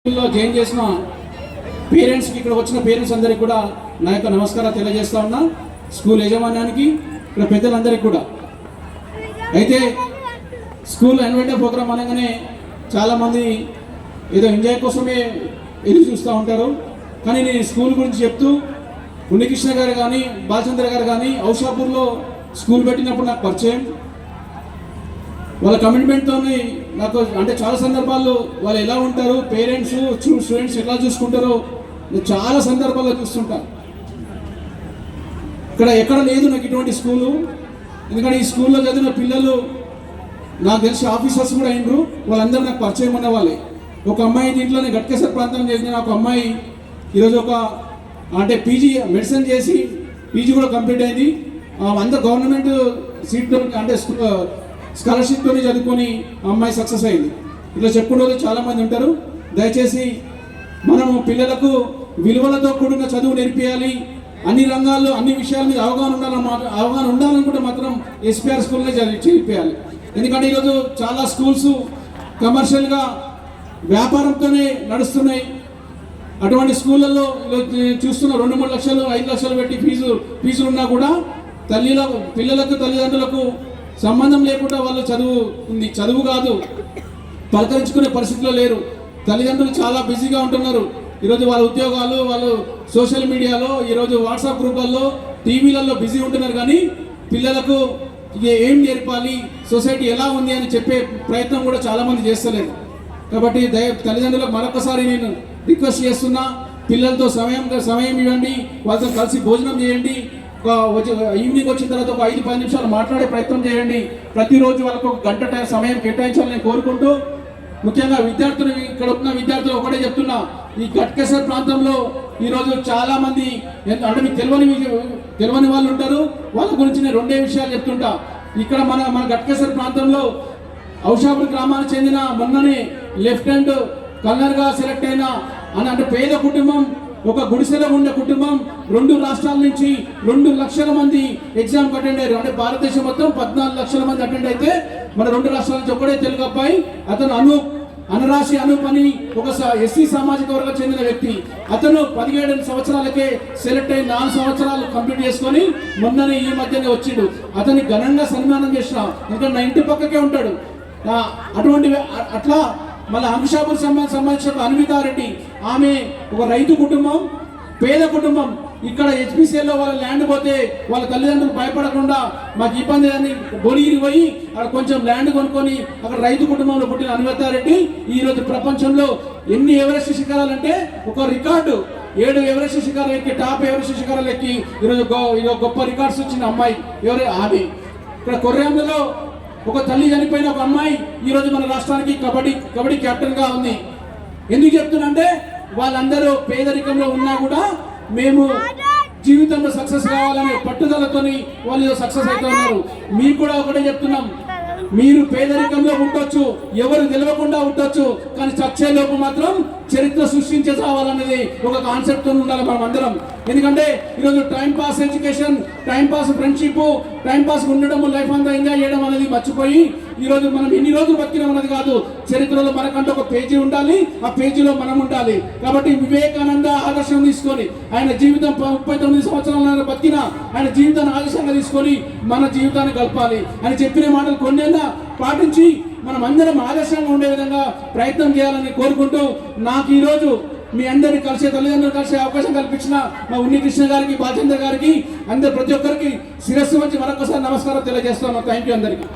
స్కూల్లో జాయిన్ చేసిన పేరెంట్స్కి ఇక్కడ వచ్చిన పేరెంట్స్ అందరికీ కూడా నా యొక్క నమస్కారం తెలియజేస్తా ఉన్నా. స్కూల్ యజమాన్యానికి ఇక్కడ పెద్దలందరికీ కూడా. అయితే స్కూల్ ఎన్వెంటర్ ప్రోగ్రామ్ అనగానే చాలామంది ఏదో ఎంజాయ్ కోసమే ఎదురు చూస్తూ ఉంటారు. కానీ నేను స్కూల్ గురించి చెప్తూ ఉన్నికృష్ణ గారు కానీ బాలచంద్ర గారు కానీ ఔషాపూర్లో స్కూల్ పెట్టినప్పుడు నాకు పరిచయం. వాళ్ళ కమిట్మెంట్తోని నాకు అంటే చాలా సందర్భాల్లో వాళ్ళు ఎలా ఉంటారు పేరెంట్స్ స్టూడెంట్స్ ఎలా చూసుకుంటారో నేను చాలా సందర్భాల్లో చూస్తుంటా. ఇక్కడ ఎక్కడ లేదు నాకు ఇటువంటి స్కూలు. ఎందుకంటే ఈ స్కూల్లో చదివిన పిల్లలు నాకు తెలిసి ఆఫీసర్స్ కూడా అయినరు. వాళ్ళందరూ నాకు పరిచయం ఉన్న వాళ్ళే. ఒక అమ్మాయి దీంట్లోనే గట్కేశ్వర ప్రాంతం చేసిన ఒక అమ్మాయి ఈరోజు ఒక అంటే పీజీ మెడిసిన్ చేసి పీజీ కూడా కంప్లీట్ అయింది. ఆ, అందరు గవర్నమెంట్ సీట్ అంటే స్కాలర్షిప్తో చదువుకొని ఆ అమ్మాయి సక్సెస్ అయింది. ఇట్లా చెప్పుకునే వాళ్ళు ఉంటారు. దయచేసి మనము పిల్లలకు విలువలతో కూడిన చదువు నేర్పియాలి. అన్ని రంగాల్లో అన్ని విషయాల మీద అవగాహన ఉండాలన్నమాట అవగాహన ఉండాలనుకుంటే మాత్రం ఎస్పీఆర్ స్కూల్లో చదివి ఎందుకంటే ఈరోజు చాలా స్కూల్స్ కమర్షియల్గా వ్యాపారంతోనే నడుస్తున్నాయి. అటువంటి స్కూళ్ళల్లో చూస్తున్న రెండు మూడు లక్షలు ఐదు లక్షలు పెట్టి ఫీజు ఫీజులు ఉన్నా కూడా తల్లిల పిల్లలకు తల్లిదండ్రులకు సంబంధం లేకుండా వాళ్ళు చదువు ఉంది. చదువు కాదు. పలకరించుకునే పరిస్థితిలో లేరు. తల్లిదండ్రులు చాలా బిజీగా ఉంటున్నారు. ఈరోజు వాళ్ళ ఉద్యోగాలు వాళ్ళు సోషల్ మీడియాలో ఈరోజు వాట్సాప్ గ్రూపాల్లో టీవీలలో బిజీ ఉంటున్నారు. కానీ పిల్లలకు ఏం నేర్పాలి? సొసైటీ ఎలా ఉంది అని చెప్పే ప్రయత్నం కూడా చాలామంది చేస్తలేరు. కాబట్టి దయ తల్లిదండ్రులకు మరొకసారి నేను రిక్వెస్ట్ చేస్తున్నా పిల్లలతో సమయం సమయం ఇవ్వండి. వాళ్ళతో కలిసి భోజనం చేయండి. ఈవినింగ్ వచ్చిన తర్వాత ఒక ఐదు పది నిమిషాలు మాట్లాడే ప్రయత్నం చేయండి. ప్రతిరోజు వాళ్ళకు ఒక గంట టైం సమయం కేటాయించాలని కోరుకుంటూ ముఖ్యంగా విద్యార్థులు ఇక్కడ ఉన్న విద్యార్థులు ఒకటే చెప్తున్నా ఈ గట్కేశ్వర ప్రాంతంలో ఈరోజు చాలా మంది అంటే మీకు తెలియని తెలియని వాళ్ళు ఉంటారు. వాళ్ళ గురించి నేను రెండే విషయాలు చెప్తుంటా. ఇక్కడ మన మన గట్కేశ్వర ప్రాంతంలో ఔషాపూర్ గ్రామానికి చెందిన మొన్ననే లెఫ్టినెంట్ కల్నర్గా సెలెక్ట్ అయిన అని అంటే పేద కుటుంబం ఒక గుడిసెలో ఉండే కుటుంబం రెండు రాష్ట్రాల నుంచి రెండు లక్షల మంది ఎగ్జామ్ అటెండ్ అయ్యారు. అంటే భారతదేశం మొత్తం పద్నాలుగు లక్షల మంది అటెండ్ అయితే మన రెండు రాష్ట్రాల నుంచి ఒకటే తెలుగు అబ్బాయి అతను అను అనరాశి అనూప్ అని ఒక ఎస్సీ సామాజిక వర్గం చెందిన వ్యక్తి. అతను పదిహేడు సంవత్సరాలకే సెలెక్ట్ అయి నాలుగు సంవత్సరాలు కంప్లీట్ చేసుకొని మొన్ననే ఈ మధ్యనే వచ్చిండు. అతన్ని ఘనంగా సన్మానం చేసిన. ఎందుకంటే నా ఇంటి పక్కకే ఉంటాడు. అటువంటి అట్లా మళ్ళీ అంశాపూర్ సంబంధ సంబంధించిన అన్వితారెడ్డి ఆమె ఒక రైతు కుటుంబం పేద కుటుంబం. ఇక్కడ హెచ్పిసిఎల్లో వాళ్ళ ల్యాండ్ పోతే వాళ్ళ తల్లిదండ్రులు భయపడకుండా మాకు ఇబ్బంది అని బొలిగిరి పోయి అక్కడ కొంచెం ల్యాండ్ కొనుక్కొని అక్కడ రైతు కుటుంబంలో పుట్టిన అన్వితారెడ్డి ఈరోజు ప్రపంచంలో ఎన్ని ఎవరెస్ట్ శిఖరాలు అంటే ఒక రికార్డు. ఏడు ఎవరెస్ట్ శిఖరాలు ఎక్కి టాప్ ఎవరెస్ట్ శిఖరాలు ఎక్కి ఈరోజు గొ- ఈరోజు గొప్ప రికార్డ్స్ వచ్చిన అమ్మాయి. ఎవరే? ఆమె. ఇక్కడ కొర్రాంలో ఒక తల్లి చనిపోయిన ఒక అమ్మాయి ఈరోజు మన రాష్ట్రానికి కబడ్డీ కబడ్డీ క్యాప్టెన్గా ఉంది. ఎందుకు చెప్తున్నంటే వాళ్ళందరూ పేదరికంలో ఉన్నా కూడా మేము జీవితంలో సక్సెస్ కావాలనే పట్టుదలతోని వాళ్ళు సక్సెస్ అవుతున్నారు. మీకు కూడా ఒకటే చెప్తున్నాం. మీరు పేదరికంలో ఉండొచ్చు ఎవరు నిలవకుండా ఉండొచ్చు కానీ చచ్చే లోపు మాత్రం చరిత్ర సృష్టించే చావాలనేది ఒక కాన్సెప్ట్ ఉండాలి మనం అందరం. ఎందుకంటే ఈరోజు time pass education time pass friendship time pass ఉండడం లైఫ్ అంతా ఎంజాయ్ చేయడం అనేది మర్చిపోయి ఈ రోజు మనం ఎన్ని రోజులు బతికినాం అన్నది కాదు. చరిత్రలో మనకంటే ఒక పేజీ ఉండాలి. ఆ పేజీలో మనం ఉండాలి. కాబట్టి వివేకానంద ఆదర్శం తీసుకొని ఆయన జీవితం ముప్పై తొమ్మిది సంవత్సరాల బతికిన ఆయన జీవితాన్ని ఆదర్శంగా తీసుకొని మన జీవితాన్ని గడపాలి అని చెప్పిన మాటలు కొన్నైనా పాటించి మనం అందరం ఆదర్శంగా ఉండే విధంగా ప్రయత్నం చేయాలని కోరుకుంటూ నాకు ఈరోజు మీ అందరిని కలిసే తల్లిదండ్రులు కలిసే అవకాశం కల్పించిన మా ఉన్నికృష్ణ గారికి బాలచంద్ర గారికి అందరు ప్రతి ఒక్కరికి శిరస్సు వచ్చి మరొకసారి నమస్కారం తెలియజేస్తున్నాను. థ్యాంక్ యూ అందరికీ.